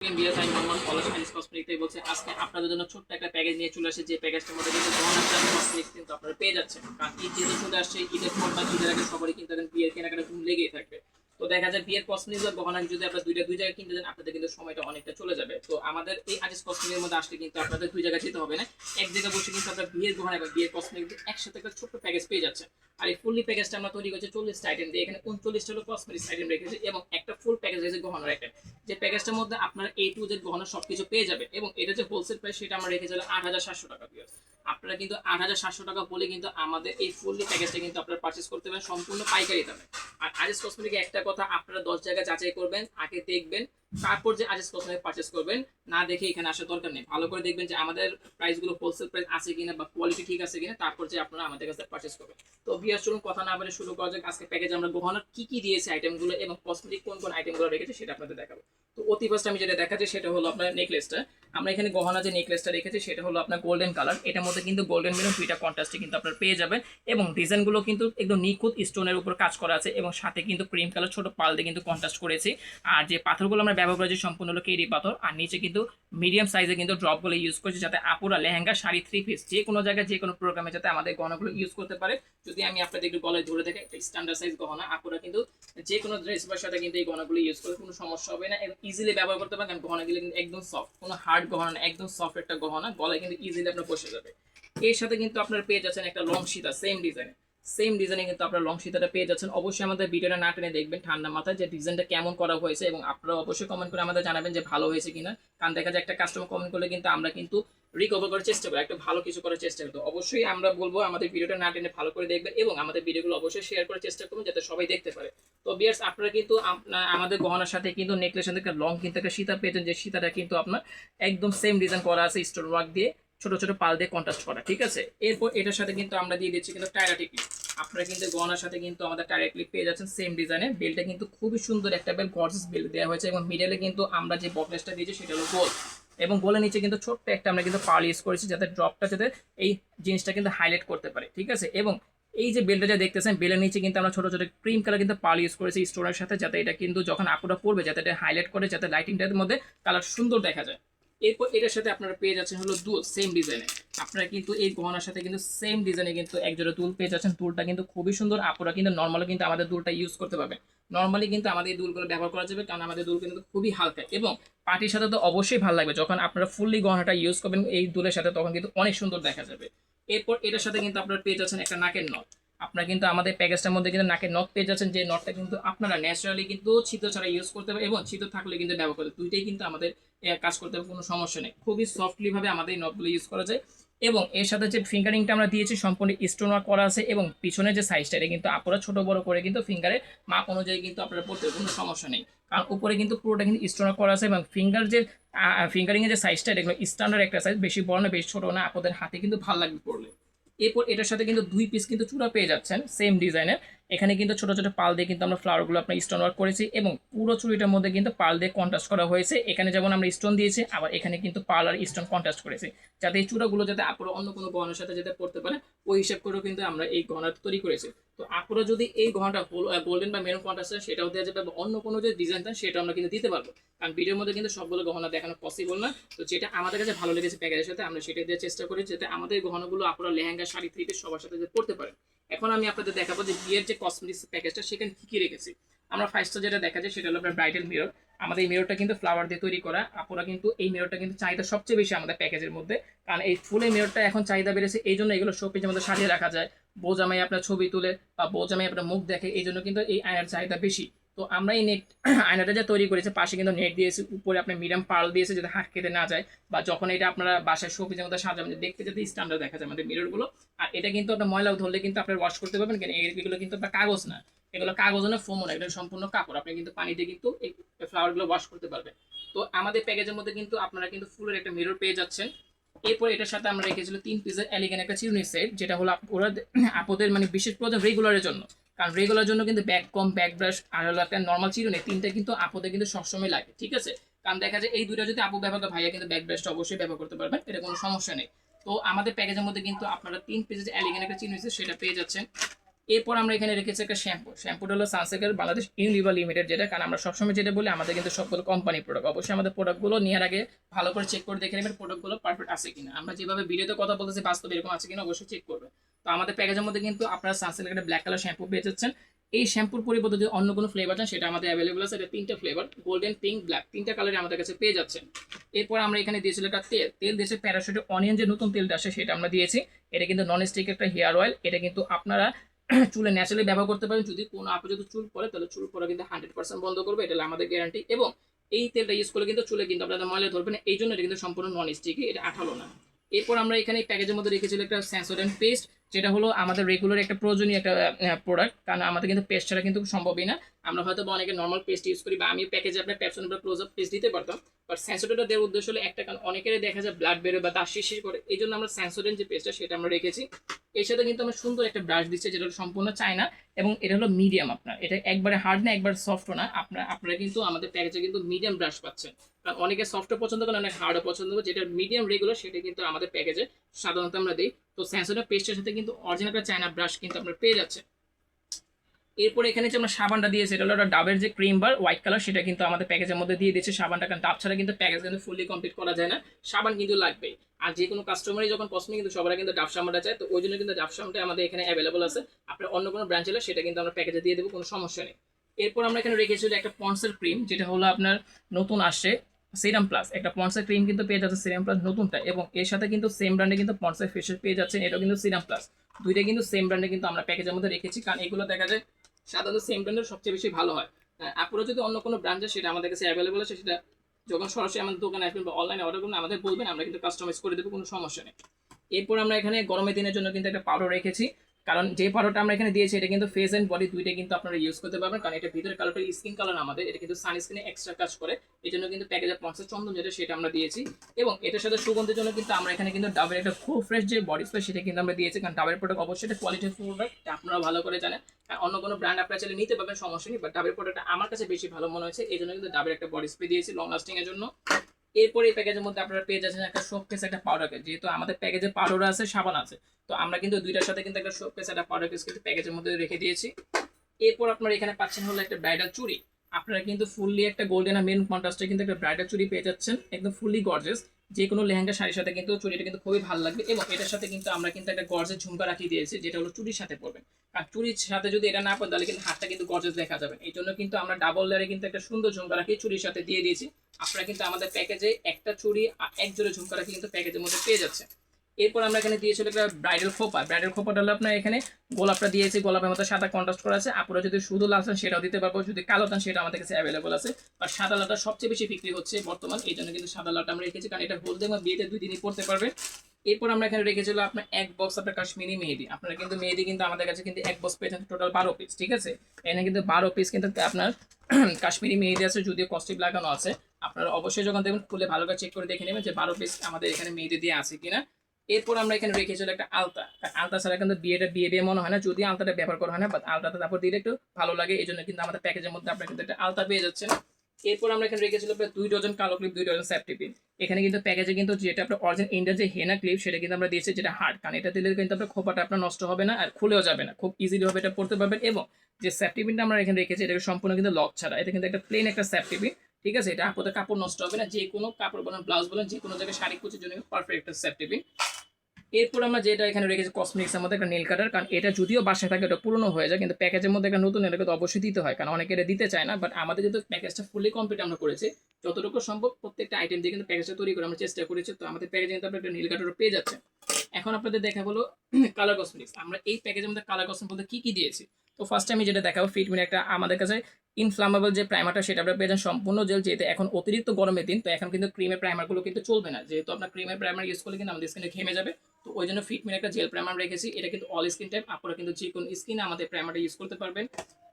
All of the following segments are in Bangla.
বিয়াস আমি মোহাম্মদ কলেজ অ্যানিস কসমেটিক বলছে, আজকে আপনাদের ছোট্ট একটা প্যাকেজ নিয়ে চলে আসে, যে প্যাকেজটার মধ্যে কিন্তু আপনারা পেয়ে যাচ্ছেন। কারণ ঈদ যেহেতু চলে আসছে, ঈদের পর বা ঈদের আগে সবারই কিন্তু এখন বিয়ের কেনাকাটা লেগেই থাকবে। তো দেখা যায় বিয়ের বা গহনা যদি আপনারা দুইটা দুই জায়গায় কিনতে যান, আপনাদের কিন্তু সময়টা অনেকটা চলে যাবে। তো আমাদের এই আজিজ কসমেটিকের মধ্যে আসলে কিন্তু আপনাদের দুই জায়গায় যেতে হবে না। এক জায়গায় বসে কিন্তু আপনার বিয়ের গহনা বা বিয়ের কসমেটিক একসাথে একটা ছোট্ট প্যাকেজ পেয়ে যাচ্ছে আর এই ফুললি প্যাকেজটা আমরা তৈরি করছি চল্লিশটা আইটেম দিয়ে। এখানে উনচল্লিশটা হলো কসমেটিক্স আইটেম রেখেছি এবং একটা ফুল প্যাকেজ রয়েছে গহনার আইটেম যে প্যাকেজটার মধ্যে আপনার এ টু জেড গহনা সবকিছু পেয়ে যাবে এবং এটা যে হোলসেল প্রাইস সেটা আমরা রেখেছিলাম আট হাজার সাতশো টাকা দিয়ে আপনারা কিন্তু আট হাজার সাতশো টাকা বলে কিন্তু আমাদের এই ফুললি প্যাকেজটা কিন্তু আপনারা পারচেস করতে পারেন, সম্পূর্ণ পাইকারি দামে। আর আজেস কসমেটিক একটা কথা, আপনারা দশ জায়গা যাচাই করবেন, আগে দেখবেন, তারপর যে আজেস কসমেটিক পারচেস করবেন, না দেখে এখানে আসার দরকার নেই। ভালো করে দেখবেন যে আমাদের প্রাইসগুলো হোলসেল প্রাইস আছে কিনা বা কোয়ালিটি ঠিক আছে কিনা, তারপর যে আপনারা আমাদের কাছে পারচেস করবেন। তো বিয়ার চলুন কথা না বলে শুরু করা যাক। আজকে প্যাকেজে আমরা গহনার কি কি দিয়েছে আইটেমগুলো এবং কসমেটিক কোন কোন আইটেমগুলো রেখেছে সেটা আপনাদের দেখাবো। তো অতি ফার্স্ট আমি যেটা দেখাচ্ছি সেটা হলো আপনার নেকলেসটা আমরা এখানে গহনা যে নেকলেসটা রেখেছি সেটা হলো আপনার গোল্ডেন কালার এটার মধ্যে কিন্তু গোল্ডেন মেরুন দুইটা কন্ট্রাস্টে কিন্তু আপনার পেয়ে যাবেন এবং ডিজাইনগুলো কিন্তু একদম নিখুঁত স্টোনের উপর কাজ করা আছে এবং সাথে কিন্তু ক্রিম কালার ছোট পাল দিয়ে কিন্তু কন্ট্রাস্ট করেছি। আর যে পাথরগুলো আমরা ব্যবহার করেছি সম্পূর্ণ হলো কেরি পাথর। আর নিচে কিন্তু মিডিয়াম সাইজে কিন্তু ড্রপগুলো ইউজ করেছি যাতে আপুরা লেহেঙ্গা, শাড়ি থ্রি পিস যে কোনো জায়গায় যে কোনো প্রোগ্রামে যাতে আমাদের গহনাগুলো ইউজ করতে পারে। যদি আমি আপনাদের একটু গলায় ধরে দেখে একটা স্ট্যান্ডার্ড সাইজ গহনা, আপুরা কিন্তু যে কোনো ড্রেস বা সাথে কিন্তু এই গহনাগুলো ইউজ করে কোনো সমস্যা হবে না এবং ইজিলি ব্যবহার করতে পারেন, কারণ গহনাগুলো কিন্তু একদম সফট কোনো হার্ড গহনা না, একদম সফট একটা গহনা, গলায় কিন্তু ইজিলি আপনার বসে যাবে। এর সাথে কিন্তু আপনার পেয়ে যাচ্ছেন একটা লং সীতা সেম ডিজাইন সেম ডিজাইনে কিন্তু আপনারা লং সীতাটা পেয়ে যাচ্ছেন। অবশ্যই আমাদের ভিডিওটা না টেনে দেখবেন ঠান্ডা মাথায় যে ডিজাইনটা কেমন করা হয়েছে এবং আপনারা অবশ্যই কমেন্ট করে আমাদের জানাবেন যে ভালো হয়েছে কিনা। কারণ দেখা যায় একটা কাস্টমার কমেন্ট করলে কিন্তু আমরা কিন্তু রিকভার করার চেষ্টা করি, একটা ভালো কিছু করার চেষ্টা করি। অবশ্যই আমরা বলব আমাদের ভিডিওটা না টেনে ভালো করে দেখবেন এবং আমাদের ভিডিওগুলো অবশ্যই শেয়ার করার চেষ্টা করুন যাতে সবাই দেখতে পারে। তো বিয়ার্স আপনারা কিন্তু আমাদের গহনার সাথে কিন্তু নেকলেসের একটা লং কিন্তু একটা সীতা পেয়েছেন, যে সীতাটা কিন্তু আপনার একদম সেম ডিজাইন করা আছে স্টোন ওয়ার্ক দিয়ে, ছোট ছোট পাল দিয়ে কন্ট্রাস্ট করা, ঠিক আছে? এরপর এটার সাথে কিন্তু আমরা দিয়ে দিচ্ছি কিন্তু টায়ারাটি ক্লিপ আপনারা কিন্তু গহনার সাথে কিন্তু আমাদের ক্লিপ পেয়ে যাচ্ছেন সেম ডিজাইনে বেলটা কিন্তু খুবই সুন্দর একটা বেল গর্জেস বেল দেওয়া হয়েছে এবং মিডলে কিন্তু আমরা যে বকলেসটা দিয়েছি সেটা হলো গোল এবং গোলের নিচে কিন্তু ছোট্ট একটা আমরা কিন্তু পাল ইউজ করেছি যাতে ড্রপটা যাতে এই জিনিসটা কিন্তু হাইলাইট করতে পারে, ঠিক আছে? এবং এই যে বেলটা যা দেখতেছেন বেলের নিচে কিন্তু আমরা ছোট ছোট ক্রিম কালার কিন্তু পাল ইউজ করেছি স্টোনের সাথে, যাতে এটা কিন্তু যখন আপুরা পড়বে যাতে এটা হাইলাইট করে, যাতে লাইটিংটার মধ্যে কালার সুন্দর দেখা যায়। এরপর এটার সাথে আপনারা পেয়ে যাচ্ছেন হলো দুল সেম ডিজাইনে আপনারা কিন্তু এই গহনার সাথে কিন্তু সেম ডিজাইনে কিন্তু এক জোড়া দুল পেয়ে যাচ্ছেন। দুলটা কিন্তু খুবই সুন্দর, আপুরা কিন্তু নর্মালি কিন্তু আমাদের দুলটা ইউজ করতে পারবে। নর্মালি কিন্তু আমাদের এই দুলগুলো ব্যবহার করা যাবে, কারণ আমাদের দুল কিন্তু খুবই হালকা। এবং পার্টির সাথে তো অবশ্যই ভালো লাগবে, যখন আপনারা ফুললি গহনাটা ইউজ করবেন এই দুলের সাথে, তখন কিন্তু অনেক সুন্দর দেখা যাবে। এরপর এটার সাথে কিন্তু আপনারা পেয়ে যাচ্ছেন একটা নাকের নথ আপনারা কিন্তু আমাদের প্যাকেজটার মধ্যে কিন্তু নাকের নথ পেয়ে যাচ্ছেন, যে নটটা কিন্তু আপনারা ন্যাচারালি কিন্তু ছিদ্র ছাড়া ইউজ করতে পারবেন এবং ছিদ্র থাকলে কিন্তু ব্যবহার করতে দুইটাই কিন্তু আমাদের কাজ করতে হবে, কোনো সমস্যা নেই। খুবই সফটলি ভাবে আমাদের এই নটগুলো ইউজ করা যায়। এবং এর সাথে যে ফিঙ্গারিংটা আমরা দিয়েছি, সম্পূর্ণ স্টোন ওয়ার্ক করা আছে এবং পিছনে যে সাইজটা এটা কিন্তু আপনারা ছোট বড় করে কিন্তু ফিঙ্গারের মাপ অনুযায়ী কিন্তু আপনারা পড়তে কোনো সমস্যা নেই। কারণ উপরে কিন্তু পুরোটা কিন্তু স্টোন ওয়ার্ক করা আছে এবং ফিঙ্গার যে ফিঙ্গারিং এর যে সাইজটা এটা স্ট্যান্ডার্ড একটা সাইজ বেশি বড় না, বেশি ছোট না, আপনাদের হাতে কিন্তু ভালো লাগবে পড়লে। এরপর এটার সাথে কিন্তু দুই পিস কিন্তু চূড়া পেয়ে যাচ্ছেন সেম ডিজাইনের এখানে কিন্তু ছোট ছোট পাল দিয়ে কিন্তু আমরা ফ্লাওয়ারগুলো আপনার স্টোন ওয়ার্ক করেছি এবং পুরো চুড়িটার মধ্যে কিন্তু পাল দিয়ে কন্ট্রাস্ট করা হয়েছে। এখানে যেমন আমরা স্টোন দিয়েছি, আবার এখানে কিন্তু পাল আর স্টোন কন্ট্রাস্ট করেছি। যাতে এই চূড়াগুলো যাতে আপনারা অন্য কোনো গহনার সাথে যাতে পড়তে পারে, ওই হিসাব করেও কিন্তু আমরা এই গহনাটা তৈরি করেছি। তো আপনারা যদি এই গহনাটা গোল্ডেন বা মেরুন কন্ট্রাস্ট সেটাও দেওয়া যাবে বা অন্য কোনো যে ডিজাইন থাকে সেটা আমরা কিন্তু দিতে পারব। কারণ ভিডিওর মধ্যে কিন্তু সবগুলো গহনা দেখানো পসিবল না। তো যেটা আমাদের কাছে ভালো লেগেছে প্যাকেজের সাথে, আমরা সেটা দেওয়ার চেষ্টা করি, যাতে আমাদের গহনাগুলো আপনারা লেহেঙ্গা, শাড়ি পিস সবার সাথে পড়তে পারেন এখন আমি আপনাদের দেখাবো যে বিয়ের যে কসমেটিক্স প্যাকেজটা সেখানে কি কি রেখেছি। আমরা ফার্স্টে যেটা দেখা যায় সেটা হলো আপনার ব্রাইডাল মিরর আমাদের এই মিররটা কিন্তু ফ্লাওয়ার দিয়ে তৈরি করা। আপনারা কিন্তু এই মিররটা কিন্তু চাহিদা সবচেয়ে বেশি আমাদের প্যাকেজের মধ্যে। কারণ এই ফুলের মিররটা এখন চাহিদা বেড়েছে, এই জন্য এগুলো শোপিজের আমাদের সাজিয়ে রাখা যায়। বোজামাই আপনার ছবি তুলে বা বোজামাই আপনার মুখ দেখে, এই জন্য কিন্তু এই আয়নার চাহিদা বেশি। তো আমরা এই নেট আয়নাটা যে তৈরি করেছি, পাশে কিন্তু নেট দিয়েছি, উপরে আপনার মিডিয়াম পার্ল দিয়েছে যাতে হাত কেটে না যায় বা যখন এটা আপনারা বাসায় শোপিজের মধ্যে সাজাবেন দেখতে যাতে স্ট্যান্ডার্ড দেখা যায় আমাদের মিররগুলো আর এটা কিন্তু আপনার ময়লা ধরলে কিন্তু আপনার ওয়াশ করতে পারবেন কেন এগুলো কিন্তু আপনার কাগজ না। এগুলো কাগজ না ফোমও না এটা সম্পূর্ণ কাপড়। আপনি কিন্তু পানিতে কিন্তু এই ফ্লাওয়ারগুলো ওয়াশ করতে পারবেন। তো আমাদের প্যাকেজের মধ্যে কিন্তু আপনারা কিন্তু ফুলের একটা মিরর পেয়ে যাচ্ছেন। এরপর এটার সাথে আমরা রেখেছিল তিন পিসের এলিগেন একটা চিরুনি সেট যেটা হলো ওরা আপদের মানে বিশেষ প্রয়োজন রেগুলারের জন্য। কারণ রেগুলার জন্য কিন্তু ব্যাক কম ব্যাক ব্রাশ আর হলো একটা নর্মাল চিরুনি, তিনটা কিন্তু আপদে কিন্তু সবসময় লাগে, ঠিক আছে? কারণ দেখা যায় এই দুইটা যদি আপু ব্যবহার করে, ভাইয়া কিন্তু ব্যাক ব্রাশটা অবশ্যই ব্যবহার করতে পারবেন, এটা কোনো সমস্যা নেই। তো আমাদের প্যাকেজের মধ্যে কিন্তু আপনারা তিন পিসের এলিগেন একটা চিরুনি হয়েছে সেটা পেয়ে যাচ্ছেন। এরপর আমরা এখানে রেখেছি একটা শ্যাম্পু শ্যাম্পুটা হলো সানসেকের বাংলাদেশ ইউনিভার লিমিটেড যেটা কারণ আমরা সবসময় যেটা বলি, আমাদের কিন্তু সবগুলো কোম্পানি প্রোডাক্ট অবশ্যই আমাদের প্রোডাক্টগুলো নেওয়ার আগে ভালো করে চেক করে দেখে নেবেন প্রোডাক্টগুলো পারফেক্ট আছে কিনা। আমরা যেভাবে ভিডিওতে কথা বলতেছি, বাস্তবে এরকম আছে কিনা, অবশ্যই চেক করবে তো আমাদের প্যাকেজের মধ্যে কিন্তু আপনারা সানসেকের একটা ব্ল্যাক কালার শ্যাম্পু পেয়ে যাচ্ছেন। এই শ্যাম্পুর পরিবর্তে যদি অন্য কোনো ফ্লেভার চান, সেটা আমাদের অ্যাভেলেবল আছে। এটা তিনটা ফ্লেভার গোল্ডেন পিঙ্ক ব্ল্যাক তিনটা কালারে আমাদের কাছে পেয়ে যাচ্ছেন। এরপর আমরা এখানে দিয়েছিল একটা তেল। তেল দিয়েছে প্যারাশুটের অনিয়ন যে নতুন তেলটা আসে, সেটা আমরা দিয়েছি। এটা কিন্তু নন স্টিক একটা হেয়ার অয়েল এটা কিন্তু আপনারা চুলে ন্যাচারালি ব্যবহার করতে পারেন। যদি কোনো আপনি যদি চুল পড়ে তাহলে চুল পড়া কিন্তু হান্ড্রেড পার্সেন্ট বন্ধ করবে। এটা আমাদের গ্যারান্টি এবং এই তেলটা ইউজ করলে কিন্তু চুলে কিন্তু আপনাদের ময়লা ধরবে না। এই জন্য এটা কিন্তু সম্পূর্ণ নন স্টিকি এটা আঠালো না। এরপর আমরা এখানে প্যাকেজের মধ্যে রেখেছিল একটা স্যান্সোডেন্ট পেস্ট যেটা হলো আমাদের রেগুলার একটা প্রয়োজনীয় একটা প্রোডাক্ট কারণ আমাদের কিন্তু পেস্ট ছাড়া কিন্তু সম্ভবই না। আমরা হয়তো বা অনেকে নর্মাল পেস্ট ইউজ করি বা আমি প্যাকেজে আপনার প্যাপসন বা ক্লোজ আপ পেস্ট দিতে পারতাম। বাট স্যান্সোডেন্টটা দেওয়ার উদ্দেশ্য হলো একটা, কারণ অনেকেরই দেখা যায় ব্লাড বেরোয় বা দাঁত শিশির করে। এই জন্য আমরা স্যান্সোডেন্ট যে পেস্টটা সেটা আমরা রেখেছি। এর সাথে কিন্তু আমরা সুন্দর একটা ব্রাশ দিচ্ছি, যেটা সম্পূর্ণ চায়না এবং এটা হলো মিডিয়াম আপনার। এটা একবারে হার্ড না, একবার সফটও না। আপনার, আপনারা কিন্তু আমাদের প্যাকেজে কিন্তু মিডিয়াম ব্রাশ পাচ্ছেন। কারণ অনেকে সফটও পছন্দ করেন, অনেক হার্ডও পছন্দ করে যেটা মিডিয়াম রেগুলার সেটা কিন্তু আমাদের প্যাকেজে সাধারণত আমরা দিই। তো স্যামসুংয়ের পেস্টের সাথে কিন্তু অরিজিনাল একটা চায়না ব্রাশ কিন্তু আপনার পেয়ে যাচ্ছে এরপর এখানে যে আমরা সাবানটা দিয়েছি, এটা হলো ডাবের যে ক্রিম বার হোয়াইট কালার সেটা কিন্তু আমাদের প্যাকেজের মধ্যে দিয়ে দিয়েছে। সাবানটা কারণ ডাব ছাড়া কিন্তু প্যাকেজ কিন্তু ফুলি কমপ্লিট করা যায় না। সাবান কিন্তু লাগবে আর যে কোনো কাস্টমারই যখন কসমে কিন্তু সবাই কিন্তু ডাব সাবানটা চায়। তো ওই জন্য কিন্তু ডাব সাবানটা আমাদের এখানে অ্যাভেলেবল আছে। আপনার অন্য কোনো ব্রাঞ্চ হলে সেটা কিন্তু আমরা প্যাকেজে দিয়ে দেবো, কোনো সমস্যা নেই। এরপর আমরা এখানে রেখেছিল একটা পন্সের ক্রিম যেটা হলো আপনার নতুন আসছে। সিরাম প্লাস একটা পন্সের ক্রিম কিন্তু পেয়ে যাচ্ছে সিরাম প্লাস নতুনটা এবং এর সাথে কিন্তু সেম ব্র্যান্ডে কিন্তু পন্সের ফেসের পেয়ে যাচ্ছেন, এটাও কিন্তু সিরাম প্লাস দুইটা কিন্তু সেম ব্র্যান্ডে কিন্তু আমরা প্যাকেজের মধ্যে রেখেছি, কারণ এগুলো দেখা যায় সাধারণত সেম ব্র্যান্ডের সবচেয়ে বেশি ভালো হয়। আপনারা যদি অন্য কোনো ব্র্যান্ড সেটা আমাদের কাছে অ্যাভেলেবল আছে, সেটা যখন সরাসরি আমাদের দোকানে আসবেন বা অনলাইনে অর্ডার করবেন, আমাদের বলবেন, আমরা কিন্তু কাস্টমাইজ করে দেবো, কোনো সমস্যা নেই। এরপর আমরা এখানে গরমের দিনের জন্য কিন্তু একটা পাউডার রেখেছি। কারণ যে পাউডারটা আমরা এখানে দিয়েছি, এটা কিন্তু ফেস অ্যান্ড বডি দুইটা কিন্তু আপনারা ইউজ করতে পারবেন। কারণ এটা ভিতরে কালারটা স্কিন কালার আমাদের, এটা কিন্তু সানস্ক্রিনে এক্সট্রা কাজ করে। এই জন্য কিন্তু প্যাকেজে পঞ্চাশ চন্দন যেটা, সেটা আমরা দিয়েছি। এবং এটার সাথে সুগন্ধের জন্য কিন্তু আমরা এখানে কিন্তু ডাবের একটা খুব ফ্রেশ যে বডি স্প্রে সেটা কিন্তু আমরা দিয়েছি। কারণ ডাবের প্রোডাক্ট অবশ্যই একটা কোয়ালিটির প্রোডাক্ট আপনারা ভালো করে জানেন। অন্য কোনো ব্র্যান্ড আপনারা চাইলে নিতে পারবেন, সমস্যা নেই। বাট ডাবের প্রোডাক্টটা আমার কাছে বেশি ভালো মনে হয়েছে। এই জন্য কিন্তু ডাবের একটা বডি স্প্রে দিয়েছি লং লাস্টিংয়ের জন্য। এরপরে এই প্যাকেজের মধ্যে আপনারা পেয়ে যাচ্ছেন একটা শোক কেস একটা পাউডার কেস যেহেতু আমাদের প্যাকেজে পাউডার আছে, সাবান আছে। তো আমরা কিন্তু দুইটার সাথে কিন্তু একটা শোক কেস একটা পাউডার কেস কিন্তু প্যাকেজের মধ্যে রেখে দিয়েছি। এরপর আপনারা এখানে পাচ্ছেন হলো একটা ব্রাইডাল চুরি আপনারা কিন্তু ফুললি একটা গোল্ডেন আর মেন কন্ট্রাস্টে কিন্তু একটা ব্রাইডাল চুরি পেয়ে যাচ্ছেন। একদম ফুললি গর্জেস যে কোনো লেহেঙ্গা শাড়ির সাথে কিন্তু চুরিটা কিন্তু খুবই ভালো লাগবে এবং এটার সাথে কিন্তু আমরা কিন্তু একটা গর্জের ঝুমকা রাখিয়ে দিয়েছি, যেটা হলো চুরির সাথে পড়বেন আর চুরির সাথে যদি এটা না পড়ে তাহলে কিন্তু হাতটা কিন্তু গর্জেস দেখা যাবে। এই জন্য কিন্তু আমরা ডাবল লেয়ারে কিন্তু একটা সুন্দর ঝুমকা রাখি চুরির সাথে দিয়ে দিয়েছি। আপনারা কিন্তু আমাদের প্যাকেজে একটা চুরি আর এক জোড়ে ঝুমকা রাখি কিন্তু প্যাকেজের মধ্যে পেয়ে যাচ্ছে এরপর আমরা এখানে দিয়েছিল একটা ব্রাইডাল খোপা। ব্রাইডাল খোপাটা হলো আপনার এখানে গোলাপটা দিয়েছি, গোলাপের মধ্যে সাদা কন্ট্রাস্ট করা আছে। আপনারা যদি শুধু লাল চান সেটাও দিতে পারব, যদি কালো চান সেটা আমাদের কাছে অ্যাভেলেবল আছে। আর সাদা লালটা সবচেয়ে বেশি বিক্রি হচ্ছে বর্তমান, এই জন্য কিন্তু সাদা লালটা আমরা রেখেছি, কারণ এটা হলদে বা বিয়েতে দুই দিনই পড়তে পারবে। এরপর আমরা এখানে রেখেছিল আপনার এক বক্স আপনার কাশ্মীরি মেহেদি। আপনারা কিন্তু মেহেদি কিন্তু আমাদের কাছে কিন্তু এক বক্স পেয়েছেন টোটাল বারো পিস ঠিক আছে? এখানে কিন্তু বারো পিস কিন্তু আপনার কাশ্মীরি মেহেদি আছে, যদিও কস্টিপ লাগানো আছে। আপনারা অবশ্যই যখন দেখবেন, খুলে ভালো করে চেক করে দেখে নেবেন যে বারো পিস আমাদের এখানে মেহেদি দিয়ে আছে কিনা। এরপর আমরা এখানে রেখেছিল একটা আলতা। আলতা ছাড়া কিন্তু বিয়েটা বিয়ে বিয়ে মনে হয় না যদি আলতাটা ব্যবহার করা হয় না বাট আলতাটা তারপর দিলে একটু ভালো লাগে এই জন্য কিন্তু আমাদের প্যাকেজের মধ্যে আপনারা কিন্তু একটা আলতা পেয়ে যাচ্ছেন। এরপর আমরা এখানে রেখেছিল প্রায় দুই ডজন কালো ক্লিপ দুই ডজন সেফটি পিন এখানে কিন্তু প্যাকেজে কিন্তু যেটা আপনার অরিজিনাল ইন্ডিয়ান যে হেনা ক্লিপ সেটা কিন্তু আমরা দিয়েছি যেটা হার্ড কারণ এটা দিলে কিন্তু আপনার খোপাটা আপনার নষ্ট হবে না আর খুলেও যাবে না। খুব ইজিলি হবে এটা পড়তে পারবেন এবং যে সেফটি পিনটা আমরা এখানে রেখেছি এটা সম্পূর্ণ কিন্তু লক ছাড়া। এটা কিন্তু একটা প্লেন একটা সেফটি পিন ঠিক আছে? এটা আপনাদের কাপড় নষ্ট হবে না যে কোনো কাপড় বলেন ব্লাউজ বলেন যে কোনো জায়গায় শাড়ি কুচির জন্য পারফেক্ট একটা সেফটি পিন এরপর আমরা যেটা এখানে রেখেছি কসমেটিক্সের মধ্যে একটা নীল কাটার কারণ এটা যদিও বাসায় থাকে এটা পুরনো হয়ে যায়, কিন্তু প্যাকেজের মধ্যে একটা নতুন, এটাকে তো অবশ্যই দিতে হয়, কারণ অনেকে এটা দিতে চায় না বাট আমাদের যেহেতু প্যাকেজটা ফুলি কমপ্লিট আমরা করেছি, যতটুকু সম্ভব প্রত্যেকটা আইটেম দিয়ে কিন্তু প্যাকেজটা তৈরি করে আমরা চেষ্টা করেছি, তো আমাদের প্যাকেজে কিন্তু আপনার একটা নীল কাটারও পেয়ে যাচ্ছে এখন আপনাদের দেখা হলো কালার কসমেটিক্স আমরা এই প্যাকেজের মধ্যে কালার কসমেটিক্স বলতে কী কী দিয়েছি? তো ফার্স্ট আমি যেটা দেখাবো ফিটমিন একটা আমাদের কাছে ইনফ্লামেবল যে প্রাইমারটা সেটা আমরা পেয়ে যান সম্পূর্ণ জেল যেহেতু এখন অতিরিক্ত গরমের দিন, তো এখন কিন্তু ক্রিমের প্রাইমারগুলো কিন্তু চলবে না, যেহেতু আপনার ক্রিমের প্রাইমার ইউজ করলে কিন্তু আমাদের স্কিনে ঘেমে যাবে তো ওই জন্য ফিটমিন একটা জেল প্রাইমার রেখেছি। এটা কিন্তু অল স্কিন টাইপ আপনারা কিন্তু যে কোনো স্কিনে আমাদের প্রাইমারটা ইউজ করতে পারবেন।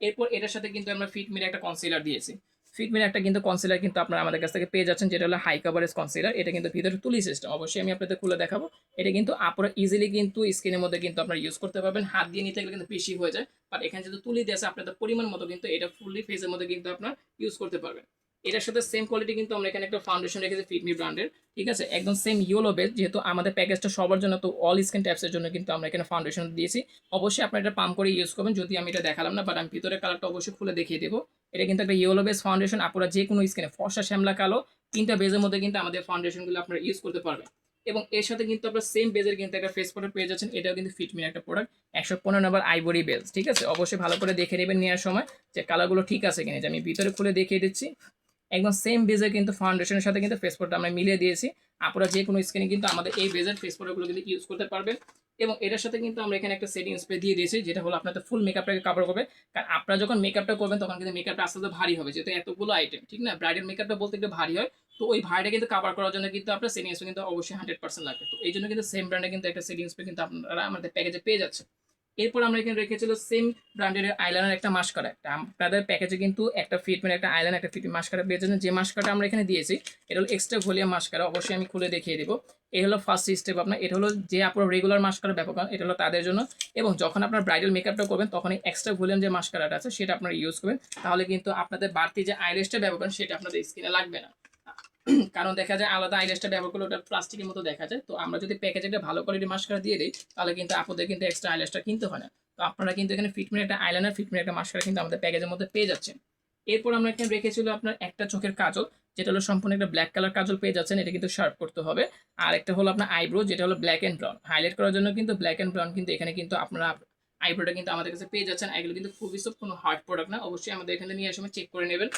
এরপর এটার সাথে কিন্তু আমরা ফিটমিন একটা কনসিলার দিয়েছি। ফিটমিন একটা কিন্তু কনসিলার কিন্তু আপনারা আমাদের কাছ থেকে পেয়ে যাচ্ছেন, যেটা হলো হাই কাভারেজ কনসিলার এটা কিন্তু ভিতরে তুলি সিস্টেম অবশ্যই আমি আপনাদের খুলে দেখাবো। এটা কিন্তু আপনারা ইজিলি কিন্তু স্কিনের মধ্যে কিন্তু আপনারা ইউজ করতে পারবেন। হাত দিয়ে নিতে গেলে কিন্তু বেশি হয়ে যায়। বাট এখানে যেহেতু তুলি দিয়েছে আপনাদের পরিমাণ মতো কিন্তু এটা ফুললি ফেসের মধ্যে কিন্তু আপনার ইউজ করতে পারবেন। এটার সাথে সেম কোয়ালিটি কিন্তু আমরা এখানে একটা ফাউন্ডেশন রেখেছি ফিটমি ব্র্যান্ডের ঠিক আছে? একদম সেম ইয়েলো বেস যেহেতু আমাদের প্যাকেজটা সবার জন্য, তো অল স্কিন ট্যাপসের জন্য কিন্তু আমরা এখানে ফাউন্ডেশন দিয়েছি। অবশ্যই আপনারা এটা পাম্প করে ইউজ করবেন, যদি আমি এটা দেখালাম না বাট আমি ভিতরে কালারটা অবশ্যই খুলে দেখিয়ে দেবো। এটা কিন্তু একটা ইয়েলো বেস ফাউন্ডেশন আপনারা যে কোনো স্কিনে ফর্সা, শ্যামলা, কালো, তিনটা বেজের মধ্যে কিন্তু আমাদের ফাউন্ডেশনগুলো আপনারা ইউজ করতে পারবেন। এবং এর সাথে কিন্তু আপনার সেম বেজের কিন্তু একটা ফেস প্রোডাক্ট পেয়ে যাচ্ছেন, এটাও কিন্তু ফিটমির একটা প্রোডাক্ট একশো পনেরো নম্বর আইবরি বেজ ঠিক আছে? অবশ্যই ভালো করে দেখে নেবেন নেওয়ার সময় যে কালারগুলো ঠিক আছে কিনা। যে আমি ভিতরে খুলে দেখিয়ে দিচ্ছি। একদম সেম বেজের কিন্তু ফাউন্ডেশনের সাথে কিন্তু ফেস প্রোডাক্ট আমরা মিলিয়ে দিয়েছি। আপনারা যে কোনো স্কিনে কিন্তু আমাদের এই বেজের ফেস প্রোডাক্টগুলো কিন্তু ইউজ করতে পারবেন। এবং এটার সাথে কিন্তু আমরা এখানে একটা সেটিং স্প্রে দিয়ে দিয়েছি, যেটা হলো আপনাদের ফুল মেকআপটাকে কাভার করবে। কারণ আপনারা যখন মেকআপটা করবেন, তখন কিন্তু মেকআপটা আস্তে আস্তে ভারী হবে। যেহেতু এতগুলো আইটেম ঠিক না? ব্রাইডাল মেকআপটা বলতে একটু ভারী হয়। তো ওই ভাইটা কিন্তু কাভার করার জন্য কিন্তু আপনার সেটিং স্প্রে কিন্তু অবশ্যই হান্ড্রেড পার্সেন্ট লাগবে। তো এই জন্য কিন্তু সেম ব্র্যান্ডে কিন্তু একটা সেটিং স্প্রে কিন্তু আপনারা আমাদের প্যাকেজে পেয়ে যাচ্ছে এরপর আমরা এখানে রেখেছিল সেম ব্র্যান্ডের আইলাইনার একটা মাস্কারা আপনাদের প্যাকেজে কিন্তু একটা ফিটমেন্ট একটা আইলাইনার একটা ফিট মাস্কারা পেয়ে যাচ্ছেন যে মাস্কাটা আমরা এখানে দিয়েছি, এটা হলো এক্সট্রা ভলিউম মাস্কারা অবশ্যই আমি খুলে দেখিয়ে দেবো। এই হলো ফার্স্ট স্টেপ আপনার, এটা হলো যে আপনার রেগুলার মাস্কারা ব্যাপক এটা হলো তাদের জন্য। এবং যখন আপনার ব্রাইডাল মেকআপটা করবেন, তখন এই এক্সট্রা ভলিউম যে মাস্কারাটা আছে, সেটা আপনারা ইউজ করবেন। তাহলে কিন্তু আপনাদের বাড়তি যে আইলেসটা ব্যবহার সেটা আপনাদের স্কিনে লাগবে না। কারণ দেখা যায় আলাদা আইলেসটা ব্যবহার করলে ওটা প্লাস্টিকের মতো দেখা যায়। তো আমরা যদি প্যাকেজে একটা ভালো কোয়ালিটির মাস্কারা দিয়ে দিই, তাহলে কিন্তু আপনাদের কিন্তু এক্সট্রা আইলেসটা কিনতে হয় না। তো আপনারা কিন্তু এখানে ফিটমেন্ট একটা আইলাইনার ফিটমেন্ট একটা মাস্কারা কিন্তু আমাদের প্যাকেজের মধ্যে পেয়ে যাচ্ছেন। এরপর আমরা এখানে রেখেছিল আপনার একটা চোখের কাজল, যেটা হলো সম্পূর্ণ একটা ব্ল্যাক কালার কাজল পেয়ে যাচ্ছেন, এটা কিন্তু শার্প করতে হবে। আর একটা হলো আপনার আইব্রো যেটা হলো ব্ল্যাক অ্যান্ড ব্রাউন হাইলাইট করার জন্য কিন্তু ব্ল্যাক অ্যান্ড ব্রাউন কিন্তু এখানে কিন্তু আপনারা আইব্রোটা কিন্তু আমাদের কাছে পেয়ে যাচ্ছেন। এগুলো কিন্তু খুবই সব কোনো হার্ড প্রোডাক্ট না। অবশ্যই আমাদের এখানে নিয়ে সময় চেক করে নেবেন।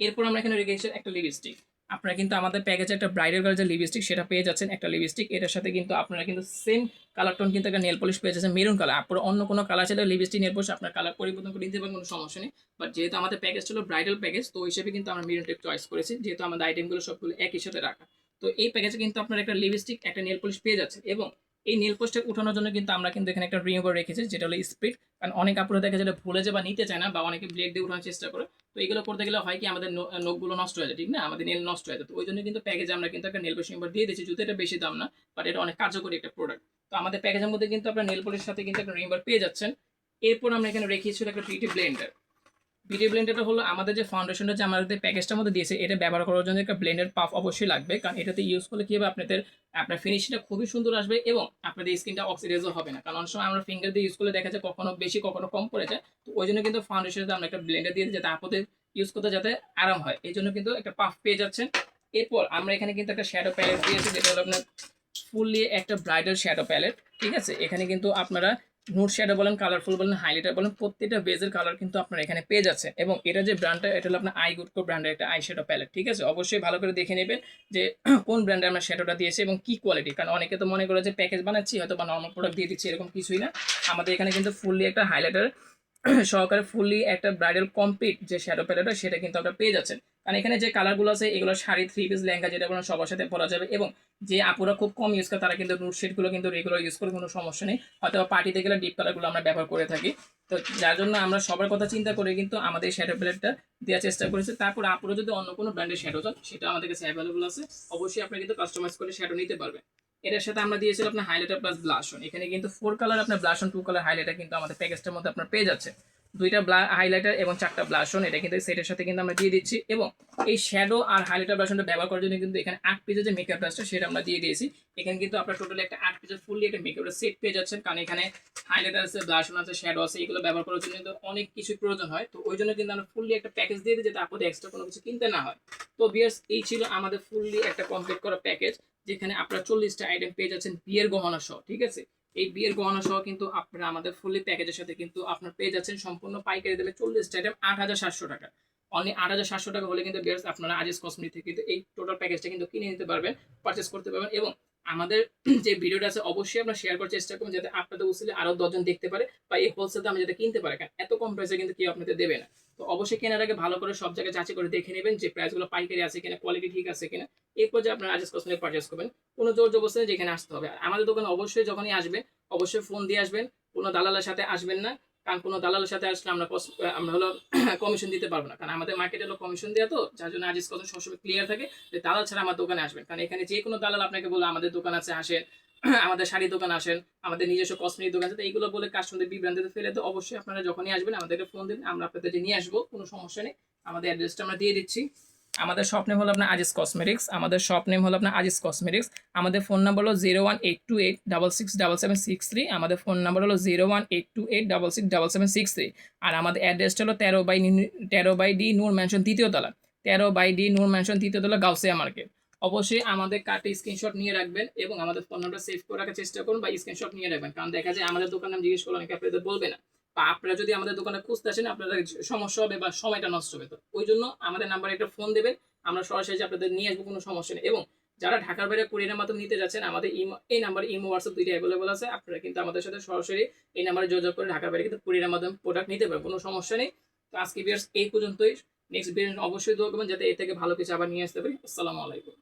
এরপর আমরা এখানে রেখেছি একটা লিপস্টিক আপনারা কিন্তু আমাদের প্যাকেজে একটা ব্রাইডাল কালার যে লিপস্টিক সেটা পেয়ে যাচ্ছেন একটা লিপস্টিক এটার সাথে কিন্তু আপনারা কিন্তু সেম কালার টোন কিন্তু একটা নেল পলিশ পেয়ে যাচ্ছেন মেরুন কালার আপনারা অন্য কোনো কালার চাইলে লিপস্টিক নেল পলিশ আপনার কালার পরিবর্তন করে নিতে পারেন কোনো সমস্যা নেই। বাট যেহেতু আমাদের প্যাকেজ ছিল ব্রাইডাল প্যাকেজ তো হিসেবে কিন্তু আমরা মেরুন টেপ চয়েস করেছি। যেহেতু আমাদের আইটেমগুলো সবগুলো একই সাথে রাখা। তো এই প্যাকেজে কিন্তু আপনার একটা লিপস্টিক একটা নেল পলিশ পেয়ে যাচ্ছে এবং এই নেল পোস্টটা উঠানোর জন্য কিন্তু আমরা কিন্তু এখানে একটা রিমুভার রেখেছি, যেটা হলো স্পিড কারণ অনেক আপুরা দেখা যেটা ভুলে যায় বা নিতে চায় না বা অনেকে ব্লেড দিয়ে উঠানোর চেষ্টা করে। তো এগুলো করতে গেলে হয় কি, আমাদের নখগুলো নষ্ট হয়ে যায়, ঠিক না? আমাদের নেল নষ্ট হয়ে যায়। তো ওই জন্য কিন্তু প্যাকেজে আমরা কিন্তু একটা নেল পলিশ রিমুভার দিয়ে দিচ্ছি যদি এটা বেশি দাম না বাট এটা অনেক কার্যকরী একটা প্রোডাক্ট তো আমাদের প্যাকেজের মধ্যে কিন্তু আপনার নেল পলিশের সাথে কিন্তু একটা রিমুভার পেয়ে যাচ্ছেন। এরপর আমরা এখানে রেখেছিল একটা বিউটি ব্লেন্ডার বিউটি ব্লেন্ডারটা হলো আমাদের যে ফাউন্ডেশনটা যে আমাদের প্যাকেজটার মধ্যে দিয়েছে, এটা ব্যবহার করার জন্য একটা ব্লেন্ডার পাফ অবশ্যই লাগবে। কারণ এটাতে ইউজ করলে কী হবে? আপনাদের, আপনার ফিনিশিংটা খুবই সুন্দর আসবে এবং আপনাদের স্কিনটা অক্সিডাইজও হবে না। কারণ অনেক সময় আমরা ফিঙ্গার দিয়ে ইউজ করলে দেখা যায় কখনো বেশি, কখনো কম পড়ে যায়। তো ওই জন্য কিন্তু ফাউন্ডেশনে আমরা একটা ব্লেন্ডার দিয়ে যাতে আপনাদের ইউজ করতে যাতে আরাম হয়। এই জন্য কিন্তু একটা পাফ পেয়ে যাচ্ছেন। এরপর আমরা এখানে কিন্তু একটা শ্যাডো প্যালেট দিয়েছি, যেটা হলো আপনার ফুললি একটা ব্রাইডাল শ্যাডো প্যালেট ঠিক আছে? এখানে কিন্তু আপনারা নোট শ্যাডো বলেন কালারফুল বলেন হাইলাইটার বলেন, প্রত্যেকটা বেজের কালার কিন্তু আপনার এখানে পেয়ে যাচ্ছে। এবং এটা যে ব্র্যান্ডটা এটা হলো আপনার আই গুডকো ব্র্যান্ডের একটা আই শ্যাডো প্যালেট ঠিক আছে? অবশ্যই ভালো করে দেখে নেবেন যে কোন ব্র্যান্ডে আমরা শ্যাডোটা দিয়েছি এবং কি কোয়ালিটি কারণ অনেকে তো মনে করে যে প্যাকেজ বানাচ্ছি হয়তো বা নর্মাল প্রোডাক্ট দিয়ে দিচ্ছি, এরকম কিছুই না। আমাদের এখানে কিন্তু ফুললি একটা হাইলাইটার সহকারে ফুললি একটা ব্রাইডাল কমপ্লিট যে শ্যাডো প্যালেটটা সেটা কিন্তু আপনারা পেয়ে যাচ্ছেন। কারণ এখানে যে কালারগুলো আছে, এগুলো শাড়ি থ্রি পিস লেহেঙ্গা যেটা কোনো সবার সাথে পরা যাবে এবং যে আপুরা খুব কম ইউজ করে, তারা কিন্তু নুট শেডগুলো কিন্তু রেগুলার ইউজ করে, কোনো সমস্যা নেই। হয়তো পার্টিতে গেলে ডিপ কালারগুলো আমরা ব্যবহার করে থাকি। তো যার জন্য আমরা সবার কথা চিন্তা করে কিন্তু আমাদের শ্যাডো প্যালেটটা দেওয়ার চেষ্টা করেছি। তারপর আপুরা যদি অন্য কোনো ব্র্যান্ডের শ্যাডো চান, সেটা আমাদের কাছে অ্যাভেলেবল আছে। অবশ্যই আপনি কিন্তু কাস্টমাইজ করে শ্যাডো নিতে পারবেন। এটার সাথে আমরা দিয়েছিলাম আপনার হাইলাইটার প্লাস ব্লাশন এখানে কিন্তু ফোর কালার আপনার ব্লাশন টু কালার হাইলাইটার কিন্তু আমাদের প্যাকেজটার মধ্যে আপনার পেয়ে যাচ্ছে। দুইটা হাইলাইটার এবং চারটা ব্লাশন এটা কিন্তু সেটের সাথে কিন্তু আমরা দিয়ে দিচ্ছি এবং এই শ্যাডো আর হাইলাইটার ব্লাশনটা ব্যবহার করার জন্য কিন্তু এখানে আট পিসের যে মেকআপ ব্রাশটা সেটা আমরা দিয়ে দিয়েছি। এখানে কিন্তু আপনার টোটালি একটা আট পিসের ফুললি একটা মেকআপ সেট পেয়ে যাচ্ছেন, কারণ এখানে হাইলাইটার আছে ব্লাশন আছে শ্যাডো আছে, এগুলো ব্যবহার করার জন্য কিন্তু অনেক কিছু প্রয়োজন হয়। তো ওই জন্য কিন্তু আমরা ফুললি একটা প্যাকেজ দিয়ে দিই, যাতে আপনাদের এক্সট্রা কোনো কিছু কিনতে না হয়। তো বিয়ার্স এই ছিল আমাদের ফুললি একটা কমপ্লিট করা প্যাকেজ যেখানে আপনারা চল্লিশটা আইটেম পেয়ে যাচ্ছেন বিয়ের গহনা সহ, ঠিক আছে? এই বিয়ের গহনা সহ কিন্তু আপনারা আমাদের ফুলি প্যাকেজের সাথে কিন্তু আপনার পেয়ে যাচ্ছেন সম্পূর্ণ পাইকারি দামে চল্লিশটা আইটেম আট হাজার সাতশো টাকা। অনলি আট হাজার সাতশো টাকা হলে কিন্তু আপনারা আজিজ কসমেটিক থেকে কিন্তু এই টোটাল প্যাকেজটা কিন্তু কিনে নিতে পারবেন পারচেস করতে পারবেন এবং আমাদের যে ভিডিওটা আছে, অবশ্যই আপনারা শেয়ার করার চেষ্টা করুন যাতে আপনাদের উচিলে আরও দশজন দেখতে পারে বা এই হোলসেল দামে যাতে কিনতে পারে। কারণ এত কম প্রাইসে কিন্তু কেউ আপনাদের দেবে না। তো অবশ্যই কেনার আগে ভালো করে সব জায়গায় যাচাই করে দেখে নেবেন যে প্রাইসগুলো পাইকারি আছে কিনা কোয়ালিটি ঠিক আছে কিনা। এরপর যে আপনারা আজিজ কসমেটিক পারচেস করবেন, কোনো জোর নেই যেখানে আসতে হবে। আমাদের দোকানে অবশ্যই যখনই আসবেন অবশ্যই ফোন দিয়ে আসবেন, কোনো দালালের সাথে আসবেন না। কারণ কোনো দালালের সাথে আসলে আমরা আমরা হলো কমিশন দিতে পারব না। কারণ আমাদের মার্কেটে হলো কমিশন দেওয়া তো, যার জন্য আজিজ কত সবসময় ক্লিয়ার থাকে যে দালাল ছাড়া আমার দোকানে আসবেন। কারণ এখানে যে কোনো দালাল আপনাকে বলে, আমাদের দোকান আছে, আসেন। আমাদের শাড়ি দোকান আসেন, আমাদের নিজস্ব কসমেটিক দোকান আছে। এইগুলো বলে কাস্টমারদের বিভ্রান্তিতে ফেলে তো অবশ্যই আপনারা যখনই আসবেন, আমাদেরকে ফোন দেবেন, আমরা আপনাদের নিয়ে আসব, কোনো সমস্যা নেই। আমাদের অ্যাড্রেসটা আমরা দিয়ে দিচ্ছি। আমাদের শপ নেম হলো আপনার আজিজ কসমেটিক্স আমাদের শপ নেম হলো আপনার আজিজ কসমেটিক্স আমাদের ফোন নাম্বার হলো zero one eight two eight double six double seven six three আমাদের ফোন নাম্বার হলো zero one eight two eight double six double seven six three আর আমাদের অ্যাড্রেসটা হলো তেরো বাই তেরো বাই ডি নূর ম্যানশন তৃতীয়তলা তেরো বাই ডি নূর ম্যানশন তৃতীয়তলা গাউসিয়া মার্কেট। অবশ্যই আমাদের কার্ডে স্ক্রিনশট নিয়ে রাখবেন এবং আমাদের ফোন নাম্বার সেভ করে রাখার চেষ্টা করুন বা স্ক্রিনশট নিয়ে রাখবেন, কারণ দেখা যায় আমাদের দোকান নাম জিজ্ঞেস করলে অনেকে আপনাদের বলবে না। বা আপনারা যদি আমাদের দোকানে খুঁজতে আসেন, আপনাদের সমস্যা হবে বা সময়টা নষ্ট হবে। তো ওই জন্য আমাদের নাম্বারে একটা ফোন দেবেন, আমরা সরাসরি আপনাদের নিয়ে আসব, কোনো সমস্যা নেই। এবং যারা ঢাকার বাইরে কুরিয়ারের মাধ্যমে নিতে যাচ্ছেন, আমাদের ইমো, এই নাম্বার ইমো হোয়াটসঅ্যাপ দুইটা অ্যাভেলেবল আছে। আপনারা কিন্তু আমাদের সাথে সরাসরি এই নাম্বারে যোগাযোগ করে ঢাকার বাইরে কিন্তু কুরিয়ারের মাধ্যমে প্রোডাক্ট নিতে পারবেন, কোনো সমস্যা নেই। তো আজকে বিয়ার্স এই পর্যন্তই। নেক্সট বিয়ার অবশ্যই দোয়া করবেন, যাতে এর থেকে ভালো কিছু আবার নিয়ে আসতে পারি। আসসালামু আলাইকুম।